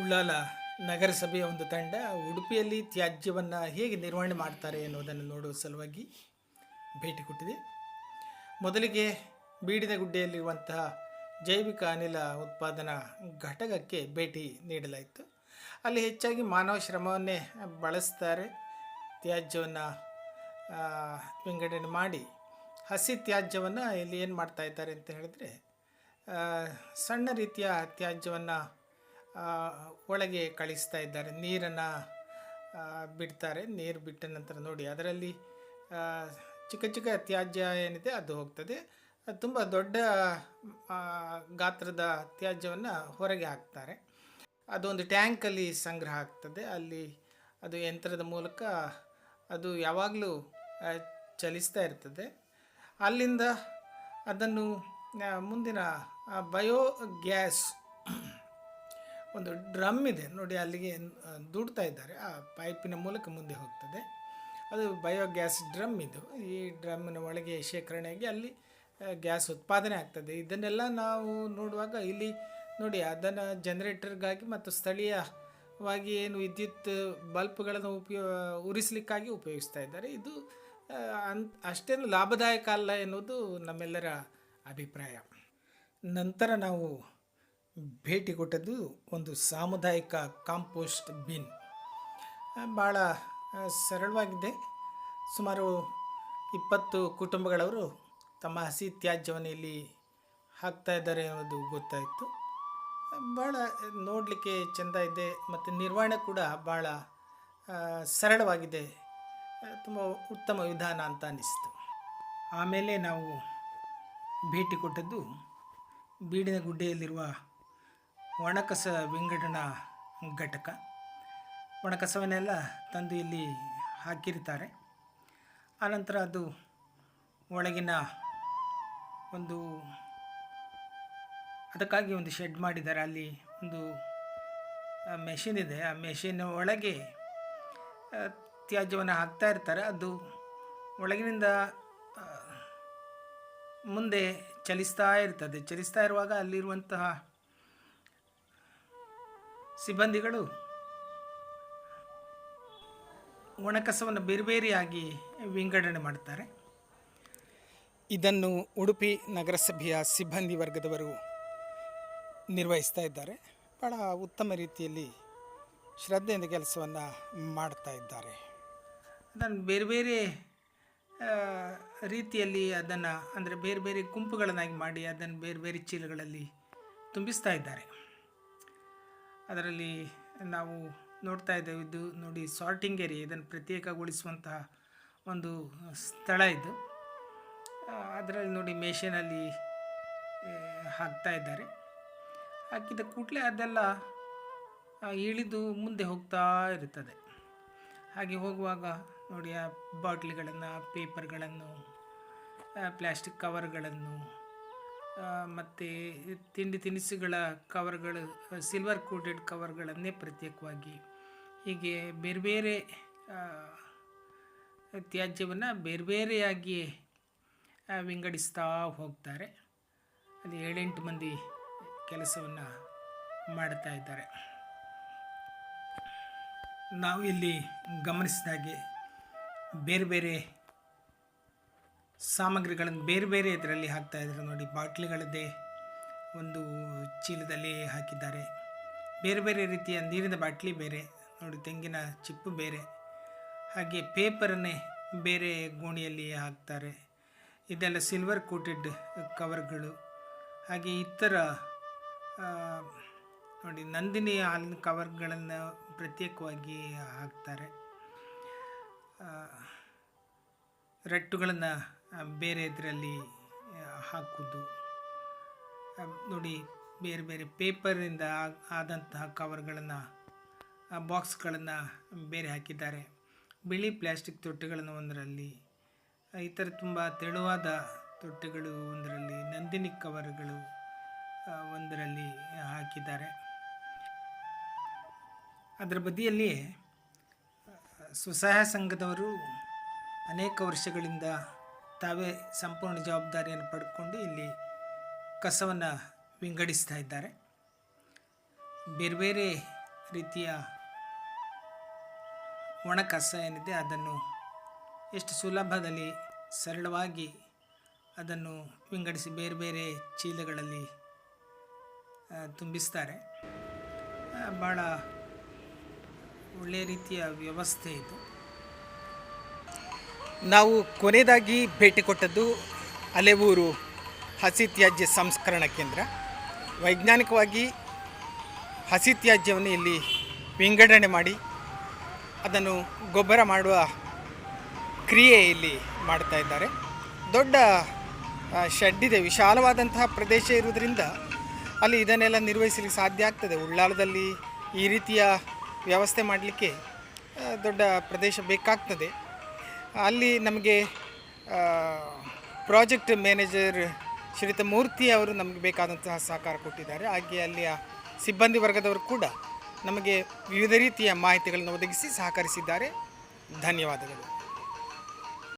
ಉಳ್ಳಾಲ ನಗರಸಭೆಯ ಒಂದು ತಂಡ ಉಡುಪಿಯಲ್ಲಿ ತ್ಯಾಜ್ಯವನ್ನು ಹೇಗೆ ನಿರ್ವಹಣೆ ಮಾಡ್ತಾರೆ ಎನ್ನುವುದನ್ನು ನೋಡುವ ಸಲುವಾಗಿ ಭೇಟಿ ಕೊಟ್ಟಿದೆ. ಮೊದಲಿಗೆ ಬೀಡಿನ ಗುಡ್ಡೆಯಲ್ಲಿರುವಂತಹ ಜೈವಿಕ ಅನಿಲ ಉತ್ಪಾದನಾ ಘಟಕಕ್ಕೆ ಭೇಟಿ ನೀಡಲಾಯಿತು. ಅಲ್ಲಿ ಹೆಚ್ಚಾಗಿ ಮಾನವ ಶ್ರಮವನ್ನೇ ಬಳಸ್ತಾರೆ. ತ್ಯಾಜ್ಯವನ್ನು ವಿಂಗಡಣೆ ಮಾಡಿ ಹಸಿ ತ್ಯಾಜ್ಯವನ್ನು ಇಲ್ಲಿ ಏನು ಮಾಡ್ತಾ ಇದ್ದಾರೆ ಅಂತ ಹೇಳಿದ್ರೆ ಸಣ್ಣ ರೀತಿಯ ತ್ಯಾಜ್ಯವನ್ನು ಒಳಗೆ ಕಳಿಸ್ತಾ ಇದ್ದಾರೆ. ನೀರನ್ನು ಬಿಡ್ತಾರೆ. ನೀರು ಬಿಟ್ಟ ನಂತರ ನೋಡಿ, ಅದರಲ್ಲಿ ಚಿಕ್ಕ ಚಿಕ್ಕ ತ್ಯಾಜ್ಯ ಏನಿದೆ ಅದು ಹೋಗ್ತದೆ. ತುಂಬ ದೊಡ್ಡ ಗಾತ್ರದ ತ್ಯಾಜ್ಯವನ್ನು ಹೊರಗೆ ಹಾಕ್ತಾರೆ. ಅದೊಂದು ಟ್ಯಾಂಕಲ್ಲಿ ಸಂಗ್ರಹ ಆಗ್ತದೆ. ಅಲ್ಲಿ ಅದು ಯಂತ್ರದ ಮೂಲಕ ಅದು ಯಾವಾಗಲೂ ಚಲಿಸ್ತಾ ಇರ್ತದೆ. ಅಲ್ಲಿಂದ ಅದನ್ನು ಮುಂದಿನ ಬಯೋ ಗ್ಯಾಸ್ ಒಂದು ಡ್ರಮ್ ಇದೆ. ನೋಡಿ, ಅಲ್ಲಿಗೆ ದುಡ್ತಾ ಇದ್ದಾರೆ. ಆ ಪೈಪಿನ ಮೂಲಕ ಮುಂದೆ ಹೋಗ್ತದೆ. ಅದು ಬಯೋಗ್ಯಾಸ್ ಡ್ರಮ್ ಇದು. ಈ ಡ್ರಮ್ಮಿನ ಒಳಗೆ ಶೇಖರಣೆಯಾಗಿ ಅಲ್ಲಿ ಗ್ಯಾಸ್ ಉತ್ಪಾದನೆ ಆಗ್ತದೆ. ಇದನ್ನೆಲ್ಲ ನಾವು ನೋಡುವಾಗ ಇಲ್ಲಿ ನೋಡಿ, ಅದನ್ನು ಜನರೇಟರ್ಗಾಗಿ ಮತ್ತು ಸ್ಥಳೀಯವಾಗಿ ಏನು ವಿದ್ಯುತ್ ಬಲ್ಪ್ಗಳನ್ನು ಉಪಯೋ, ಉರಿಸಲಿಕ್ಕಾಗಿ ಉಪಯೋಗಿಸ್ತಾ ಇದ್ದಾರೆ. ಇದು ಅನ್, ಅಷ್ಟೇನು ಲಾಭದಾಯಕ ಅಲ್ಲ ಎನ್ನುವುದು ನಮ್ಮೆಲ್ಲರ ಅಭಿಪ್ರಾಯ. ನಂತರ ನಾವು ಭೇಟಿ ಕೊಟ್ಟದ್ದು ಒಂದು ಸಾಮುದಾಯಿಕ ಕಾಂಪೋಸ್ಟ್ ಬಿನ್. ಭಾಳ ಸರಳವಾಗಿದೆ. ಸುಮಾರು ಇಪ್ಪತ್ತು ಕುಟುಂಬಗಳವರು ತಮ್ಮ ಹಸಿ ತ್ಯಾಜ್ಯವನ್ನು ಇಲ್ಲಿ ಹಾಕ್ತಾ ಇದ್ದಾರೆ ಅನ್ನೋದು ಗೊತ್ತಾಯಿತು. ಭಾಳ ನೋಡಲಿಕ್ಕೆ ಚೆಂದ ಇದೆ ಮತ್ತು ನಿರ್ವಹಣೆ ಕೂಡ ಭಾಳ ಸರಳವಾಗಿದೆ. ತುಂಬ ಉತ್ತಮ ವಿಧಾನ ಅಂತ ಅನ್ನಿಸ್ತು ಆಮೇಲೆ ನಾವು ಭೇಟಿ ಕೊಟ್ಟದ್ದು ಬೀಡಿನ ಗುಡ್ಡೆಯಲ್ಲಿರುವ ಒಣಕಸ ವಿಂಗಡಣಾ ಘಟಕ. ಒಣಕಸವನ್ನೆಲ್ಲ ತಂದು ಇಲ್ಲಿ ಹಾಕಿರ್ತಾರೆ ಆನಂತರ ಅದು ಒಳಗಿನ ಒಂದು ಅದಕ್ಕಾಗಿ ಒಂದು ಶೆಡ್ ಮಾಡಿದ್ದಾರೆ. ಅಲ್ಲಿ ಒಂದು ಮೆಷಿನ್ ಇದೆ. ಆ ಮೆಷಿನ್ ಒಳಗೆ ತ್ಯಾಜ್ಯವನ್ನು ಹಾಕ್ತಾ ಇರ್ತಾರೆ. ಅದು ಒಳಗಿನಿಂದ ಮುಂದೆ ಚಲಿಸ್ತಾ ಇರ್ತದೆ. ಚಲಿಸ್ತಾ ಇರುವಾಗ ಅಲ್ಲಿರುವಂತಹ ಸಿಬ್ಬಂದಿಗಳು ಒಣಕಸವನ್ನು ಬೇರೆ ಬೇರೆಯಾಗಿ ವಿಂಗಡಣೆ ಮಾಡ್ತಾರೆ. ಇದನ್ನು ಉಡುಪಿ ನಗರಸಭೆಯ ಸಿಬ್ಬಂದಿ ವರ್ಗದವರು ನಿರ್ವಹಿಸ್ತಾ ಇದ್ದಾರೆ. ಭಾಳ ಉತ್ತಮ ರೀತಿಯಲ್ಲಿ ಶ್ರದ್ಧೆಯಿಂದ ಕೆಲಸವನ್ನು ಮಾಡ್ತಾ ಇದ್ದಾರೆ. ಅದನ್ನು ಬೇರೆ ಬೇರೆ ರೀತಿಯಲ್ಲಿ ಅದನ್ನು, ಅಂದರೆ ಬೇರೆ ಬೇರೆ ಗುಂಪುಗಳನ್ನಾಗಿ ಮಾಡಿ ಅದನ್ನು ಬೇರೆ ಬೇರೆ ಚೀಲಗಳಲ್ಲಿ ತುಂಬಿಸ್ತಾ ಇದ್ದಾರೆ. ಅದರಲ್ಲಿ ನಾವು ನೋಡ್ತಾ ಇದ್ದೇವೆ ಇದು ನೋಡಿ ಸಾರ್ಟಿಂಗ್ ಏರಿಯಾ ಇದನ್ನು ಪ್ರತ್ಯೇಕಗೊಳಿಸುವಂತಹ ಒಂದು ಸ್ಥಳ ಇದು. ಅದರಲ್ಲಿ ನೋಡಿ ಮೇಷನಲ್ಲಿ ಹಾಕ್ತಾ ಇದ್ದಾರೆ. ಹಾಕಿದ ಕೂಡಲೇ ಅದೆಲ್ಲ ಇಳಿದು ಮುಂದೆ ಹೋಗ್ತಾ ಇರುತ್ತದೆ. ಹಾಗೆ ಹೋಗುವಾಗ ನೋಡಿ ಆ ಬಾಟ್ಲಿಗಳನ್ನು, ಪೇಪರ್ಗಳನ್ನು ಪ್ಲ್ಯಾಸ್ಟಿಕ್ ಕವರ್ಗಳನ್ನು ಮತ್ತು ತಿಂಡಿ ತಿನಿಸುಗಳ ಕವರ್ಗಳು ಸಿಲ್ವರ್ ಕೋಟೆಡ್ ಕವರ್ಗಳನ್ನೇ ಪ್ರತ್ಯೇಕವಾಗಿ ಹೀಗೆ ಬೇರೆ ಬೇರೆ ತ್ಯಾಜ್ಯವನ್ನು ಬೇರೆ ಬೇರೆಯಾಗಿ ವಿಂಗಡಿಸ್ತಾ ಹೋಗ್ತಾರೆ. ಅದು ಏಳೆಂಟು ಮಂದಿ ಕೆಲಸವನ್ನು ಮಾಡ್ತಾ ಇದ್ದಾರೆ. ನಾವು ಇಲ್ಲಿ ಗಮನಿಸಿದ ಹಾಗೆ ಬೇರೆ ಬೇರೆ ಸಾಮಗ್ರಿಗಳನ್ನು ಬೇರೆ ಬೇರೆ ಇದರಲ್ಲಿ ಹಾಕ್ತಾ ಇದ್ದಾರೆ. ನೋಡಿ, ಬಾಟ್ಲಿಗಳದ್ದೇ ಒಂದು ಚೀಲದಲ್ಲಿ ಹಾಕಿದ್ದಾರೆ. ಬೇರೆ ಬೇರೆ ರೀತಿಯ ನೀರಿನ ಬಾಟ್ಲಿ ಬೇರೆ, ನೋಡಿ, ತೆಂಗಿನ ಚಿಪ್ಪು ಬೇರೆ, ಹಾಗೆ ಪೇಪರನ್ನೇ ಬೇರೆ ಗೋಣಿಯಲ್ಲಿ ಹಾಕ್ತಾರೆ. ಇದೆಲ್ಲ ಸಿಲ್ವರ್ ಕೋಟೆಡ್ ಕವರ್ಗಳು, ಹಾಗೆ ಇತರ ನೋಡಿ ನಂದಿನಿ ಹಾಲಿನ ಕವರ್ಗಳನ್ನು ಪ್ರತ್ಯೇಕವಾಗಿ ಹಾಕ್ತಾರೆ. ರಟ್ಟುಗಳನ್ನು ಬೇರೆ ಇದರಲ್ಲಿ ಹಾಕೋದು. ನೋಡಿ, ಬೇರೆ ಬೇರೆ ಪೇಪರಿಂದ ಆದಂತಹ ಕವರ್ಗಳನ್ನು ಬಾಕ್ಸ್ಗಳನ್ನು ಬೇರೆ ಹಾಕಿದ್ದಾರೆ. ಬಿಳಿ ಪ್ಲ್ಯಾಸ್ಟಿಕ್ ತೊಟ್ಟೆಗಳನ್ನು ಒಂದರಲ್ಲಿ ಈ ಥರ ತುಂಬ ತೆಳುವಾದ ತೊಟ್ಟೆಗಳು ಒಂದರಲ್ಲಿ, ನಂದಿನಿ ಕವರ್ಗಳು ಒಂದರಲ್ಲಿ ಹಾಕಿದ್ದಾರೆ. ಅದರ ಬದಿಯಲ್ಲಿ ಸ್ವಸಹಾಯ ಸಂಘದವರು ಅನೇಕ ವರ್ಷಗಳಿಂದ ತಾವೇ ಸಂಪೂರ್ಣ ಜವಾಬ್ದಾರಿಯನ್ನು ಪಡ್ಕೊಂಡು ಇಲ್ಲಿ ಕಸವನ್ನು ವಿಂಗಡಿಸ್ತಾ ಇದ್ದಾರೆ. ಬೇರೆ ಬೇರೆ ರೀತಿಯ ಒಣ ಕಸ ಏನಿದೆ ಅದನ್ನು ಎಷ್ಟು ಸುಲಭದಲ್ಲಿ ಸರಳವಾಗಿ ಅದನ್ನು ವಿಂಗಡಿಸಿ ಬೇರೆ ಬೇರೆ ಚೀಲಗಳಲ್ಲಿ ತುಂಬಿಸ್ತಾರೆ. ಭಾಳ ಒಳ್ಳೆಯ ರೀತಿಯ ವ್ಯವಸ್ಥೆ ಇದು. ನಾವು ಕೊನೆಯದಾಗಿ ಭೇಟಿ ಕೊಟ್ಟದ್ದು ಅಲೆವೂರು ಹಸಿ ತ್ಯಾಜ್ಯ ಸಂಸ್ಕರಣಾ ಕೇಂದ್ರ. ವೈಜ್ಞಾನಿಕವಾಗಿ ಹಸಿ ತ್ಯಾಜ್ಯವನ್ನು ಇಲ್ಲಿ ವಿಂಗಡಣೆ ಮಾಡಿ, ಅದನ್ನು ಗೊಬ್ಬರ ಮಾಡುವ ಕ್ರಿಯೆ ಇಲ್ಲಿ ಮಾಡ್ತಾ ಇದ್ದಾರೆ. ದೊಡ್ಡ ಶೆಡ್ ಇದೆ. ವಿಶಾಲವಾದಂತಹ ಪ್ರದೇಶ ಇರುವುದರಿಂದ ಅಲ್ಲಿ ಇದನ್ನೆಲ್ಲ ನಿರ್ವಹಿಸಲಿಕ್ಕೆ ಸಾಧ್ಯ ಆಗ್ತದೆ. ಉಳ್ಳಾಲದಲ್ಲಿ ಈ ರೀತಿಯ ವ್ಯವಸ್ಥೆ ಮಾಡಲಿಕ್ಕೆ ದೊಡ್ಡ ಪ್ರದೇಶ ಬೇಕಾಗ್ತದೆ. ಅಲ್ಲಿ ನಮಗೆ ಪ್ರಾಜೆಕ್ಟ್ ಮ್ಯಾನೇಜರ್ ಶ್ರೀತ ಮೂರ್ತಿ ಅವರು ನಮಗೆ ಬೇಕಾದಂತಹ ಸಹಕಾರ ಕೊಟ್ಟಿದ್ದಾರೆ. ಹಾಗೆ ಅಲ್ಲಿಯ ಸಿಬ್ಬಂದಿ ವರ್ಗದವರು ಕೂಡ ನಮಗೆ ವಿವಿಧ ರೀತಿಯ ಮಾಹಿತಿಗಳನ್ನು ಒದಗಿಸಿ ಸಹಕರಿಸಿದ್ದಾರೆ. ಧನ್ಯವಾದಗಳು.